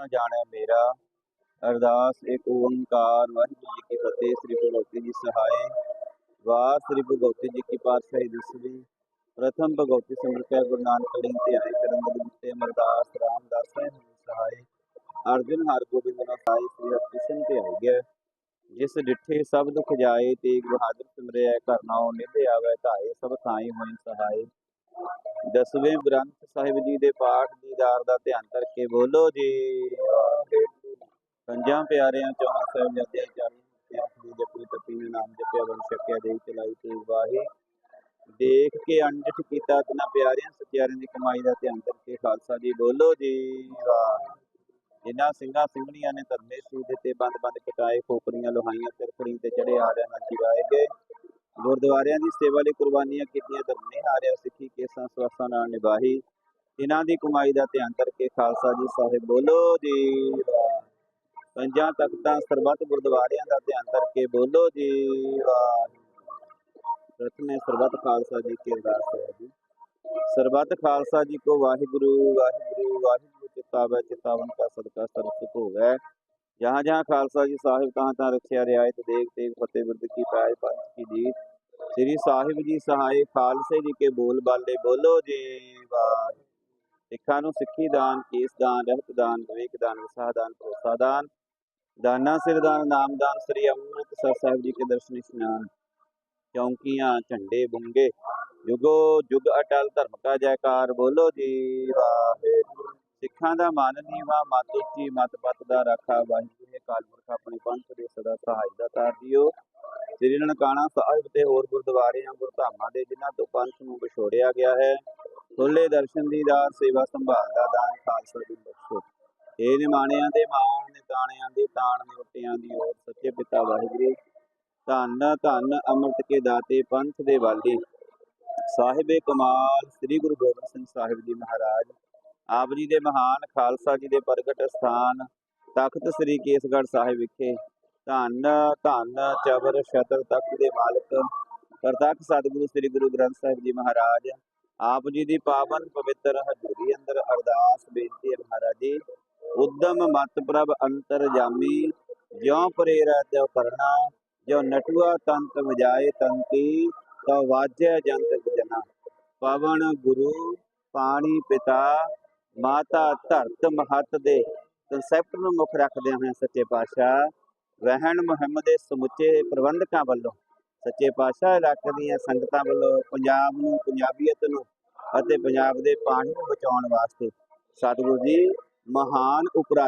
ਨਾ ਜਾਣੈ ਮੇਰਾ? ਅਰਦਾਸ ਏਕ ਓੰਕਾਰ ਵਾਹਿਗੁਰੂ ਜੀ ਕੀ ਫਤਿਹ, ਸ੍ਰੀ ਗੁਰੂ ਜੀ ਸਹਾਇ ਵਾਹ, ਸ੍ਰੀ ਗੁਰੂ ਜੀ ਕੀ ਪਾਤਸ਼ਾਹੀ ਦਸਵੀਂ। ਪ੍ਰਥਮ ਭਗਵਤੀ ਸਿਮਰਤਿ ਗੁਰੂ ਨਾਨਕ ਲਈ ਧਿਆਏ ਕਰਨ ਦੇ ਦਿੱਤੇ ਅਮਰਦਾਸ, ਰਾਮਦਾਸ ਸਾਹਿਬ ਜੀ ਸਹਾਇ ਹਰ ਗੋਬਿੰਦ ਨਾ ਸਾਈ ਸ੍ਰੀ ਹਰਿਕ੍ਰਿਸ਼ਨ ਤੇ ਆਈ ਗਿਆ ਜਿਸ ਡਿਠੇ ਸਭ ਦੁਖ ਜਾਏ, ਤੇਗ ਬਹਾਦਰ ਸਿਮਰਿਆ ਕਰਨਾਉ ਨਿਧਿ ਆਵੇ ਧਾਏ ਸਭ ਥਾਈ ਹੋਈ ਸਹਾਈ। ਦਸਵੇਂ ਗ੍ਰੰਥ ਸਾਹਿਬ ਜੀ ਦੇ ਪਾਠ ਦੀਦਾਰ ਦਾ ਧਿਆਨ ਕਰਕੇ ਬੋਲੋ ਜੀ। ਪੰਜਾਂ ਪਿਆਰਿਆਂ ਚੌਹਾਂ ਸਾਹਿਬਜ਼ਾਦਿਆਂ ਚਾਲੀ ਮੁਕਤਿਆਂ ਦੀ ਜਪੀ ਤਪੀ ਨੇ ਨਾਮ ਜਪਿਆ ਬਨ ਸ਼ਕਿਆ ਦੇ ਚਲਾਈ ਤੇ ਵਾਹੀ। ਦੇਖ ਕੇ ਅੰਡਿਠ ਕੀਤਾ ਤਨਾ ਪਿਆਰਿਆਂ ਸਤਿਆਰਿਆਂ ਦੀ ਕਮਾਈ ਦਾ ਧਿਆਨ ਕਰਕੇ ਖਾਲਸਾ ਜੀ ਬੋਲੋ ਜੀ। ਵਾਹ। ਜਿਨ੍ਹਾਂ ਸਿੰਘਾਂ ਸਿੰਘਣੀਆਂ ਨੇ ਧਰਮੇ ਸੂਦੇ ਤੇ ਬੰਦ ਬੰਦ ਕਟਾਏ, ਖੋਪਰੀਆਂ, ਲੋਹਾਈਆਂ ਤਿਰਖੜੀ ਤੇ ਚੜੇ ਆ ਰਿਆਂ ਨਾਲ ਜਿਵਾਏ ਗਏ। ਗੁਰਦੁਆਰਿਆਂ ਦੀ ਸੇਵਾ ਲਈ ਕੁਰਬਾਨੀਆਂ ਕੀਤੀਆਂ ਧਰਮੇ ਹਾਰਿਆ ਸਿੱਖੀ ਕੇਸਾਂ ਸਵਾਸਾਂ ਨਾਲ ਨਿਭਾਈ। ਇਹਨਾਂ ਦੀ ਕਮਾਈ ਦਾ ਧਿਆਨ ਕਰਕੇ ਖਾਲਸਾ ਜੀ ਸਾਹਿਬ ਬੋਲੋ ਜੀ ਪੰਜਾਂ ਤਖਤਾਂ ਸਰਬੱਤ ਗੁਰਦੁਆਰਿਆਂ ਦਾ ਧਿਆਨ ਕਰਕੇ ਬੋਲੋ ਜੀ ਵਾਹ। ਪ੍ਰਥਮੇ ਸਰਬੱਤ ਖਾਲਸਾ ਜੀ ਕੀ ਅਰਦਾਸ ਹੈ ਜੀ। ਸਰਬੱਤ ਖਾਲਸਾ ਜੀ ਕੋ ਵਾਹਿਗੁਰੂ ਵਾਹਿਗੁਰੂ ਵਾਹਿਗੁਰੂ ਚਿਤਾਵੈ ਚਿਤਾਵਨ ਕਾ ਸਦਕਾ ਸਰਸੁਖ ਹੋਵੈ। ਜਹਾਂ ਜਹਾਂ ਖਾਲਸਾ ਜੀ ਸਾਹਿਬ ਤਹਾਂ ਤਹਾਂ ਰੱਖਿਆ ਰਿਆਇਤ ਦੇਖ ਤੇਗ ਫਤਿਹ ਬਿਰਦ ਕੀ ਪਾਇ ਪੰਥ ਕੀ ਜੀਤ ਸ੍ਰੀ ਸਾਹਿਬ ਜੀ ਸਹਾਏ ਖਾਲਸੇ ਜੀ ਕੇ ਬੋਲ ਬਾਲੇ, ਬੋਲੋ ਜੀ ਵਾਹ ਸਿੱਖਾਂ ਨੂੰ ਸਿੱਖੀ ਦਾਨ ਕੇਸ ਦਾਨ, ਰਹਿਤ ਦਾਨ, ਵਿਵੇਕ ਦਾਨ ਵਿਸਾਹ ਦਾਨ, ਭਰੋਸਾ ਦਾਨ। ਦਾਨਾ ਸਿਰ ਦਾਨ, ਨਾਮ ਦਾਨ, ਸ੍ਰੀ ਅੰਮ੍ਰਿਤਸਰ ਸਾਹਿਬ ਜੀ ਕੇ ਦਰਸ਼ਨ ਇਸ਼ਨਾਨ। ਚੌਂਕੀਆਂ, ਝੰਡੇ ਬੁੰਗੇ, ਜੁਗੋ ਜੁਗ ਅਟਲ ਧਰਮ ਕਾ ਜੈਕਾਰ, ਬੋਲੋ ਜੀ ਵਾਹਿਗੁਰੂ। ਸਿੱਖਾਂ ਦਾ ਮਨ ਨੀਵਾ ਮਤ ਉੱਚੀ ਮਤ ਪਤ ਦਾ ਰਾਖਾ। ਵਾਹਿਗੁਰੂ ਨੇ ਕਾਲਪੁਰਖ ਆਪਣੇ ਪੰਥ ਦੇ ਸਦਾ ਸਹਾਈ ਦਾ ਤਾਰ ਦਿਓ। ਸ੍ਰੀ ਨਨਕਾਣਾ ਸਾਹਿਬ ਤੇ ਹੋਰ ਗੁਰਦੁਆਰਿਆਂ ਗੁਰਧਾਮਾਂ ਦੇ ਜਿਨ੍ਹਾਂ ਤੋਂ ਪੰਥ ਨੂੰ ਵਿਛੋੜਿਆ ਗਿਆ ਹੈ ਖੁੱਲੇ ਦਰਸ਼ਨ ਦੀਦਾਰ ਸੇਵਾ ਸੰਭਾਲ ਦਾ ਦਾਨ ਖਾਲਸਾ ਦੀ ਬਖਸ਼ੋ। ਇਹ ਨਿਮਾਣਿਆਂ ਦੇ ਮਾਣ ਨੇ ਤਾਣਿਆਂ ਦੇ ਤਾਣ ਨੇ ਉੱਟਿਆਂ ਦੀ ਓਰ ਸੱਚੇ ਪਿਤਾ ਵਾਹਿਗੁਰੂ, ਧੰਨ ਧੰਨ ਅੰਮ੍ਰਿਤ ਕੇ ਦਾਤੇ ਪੰਥ ਦੇ ਵਾਲੀ। ਸਾਹਿਬੇ ਕਮਾਲ, ਸ੍ਰੀ ਗੁਰੂ ਗੋਬਿੰਦ ਸਿੰਘ ਸਾਹਿਬ ਜੀ ਮਹਾਰਾਜ, ਆਪ ਜੀ ਦੇ ਮਹਾਨ ਖਾਲਸਾ ਜੀ ਦੇ ਪ੍ਰਗਟ ਸਥਾਨ, ਤਖਤ ਸ੍ਰੀ ਕੇਸਗੜ੍ਹ ਸਾਹਿਬ ਵਿਖੇ ਧੰਨ ਧੰਨ, ਚਬਰ ਸ਼ਤਰ ਤਖਤ ਦੇ ਮਾਲਕ, ਪ੍ਰਤੱਖ ਸਤਿਗੁਰੂ ਸ੍ਰੀ ਗੁਰੂ ਗ੍ਰੰਥ ਸਾਹਿਬ ਜੀ ਮਹਾਰਾਜ, ਆਪ ਜੀ ਦੀ ਪਾਵਨ ਪਵਿੱਤਰ ਹਜ਼ੂਰੀ ਅੰਦਰ ਅਰਦਾਸ ਬੇਨਤੀ ਹੈ ਮਹਾਰਾਜ ਜੀ, ਉਦਮ ਮਤ ਪ੍ਰਭ ਅੰਤਰ ਜਾਮੀ, ਜਿਉ ਪ੍ਰੇਰੈ ਤਿਉ ਕਰਨਾ ਜੋ ਨਟੂਆ ਤੰਤ ਵਜਾਏ ਤੰਤੀ, ਤਉ ਵਾਜੈ ਜੰਤ ਜਨਾ। ਪਵਨ ਗੁਰੂ, ਪਾਣੀ ਪਿਤਾ, ਮਾਤਾ ਧਰਤ ਮਹਤ ਦੇ ਕਨਸੈਪਟ ਨੂੰ ਮੁੱਖ ਰੱਖਦੇ ਹੋਏ ਸੱਚੇ ਪਾਤਸ਼ਾਹ ਵਹਿਣ ਮੁਹਿੰਮ ਦੇ ਸਮੁੱਚੇ ਪ੍ਰਬੰਧਕਾਂ ਵੱਲੋਂ ਸੱਚੇ ਪਾਤਸ਼ਾਹ ਇਲਾਕੇ ਦੀਆਂ ਸੰਗਤਾਂ ਵੱਲੋਂ ਪੰਜਾਬ ਨੂੰ, ਪੰਜਾਬੀਅਤ ਨੂੰ ਅਤੇ ਪੰਜਾਬ ਦੇ ਪਾਣੀ ਨੂੰ ਬਚਾਉਣ ਵਾਸਤੇ ਸਤਿਗੁਰੂ ਜੀ ਮਹਾਨ ਉਪਰਾਲੇ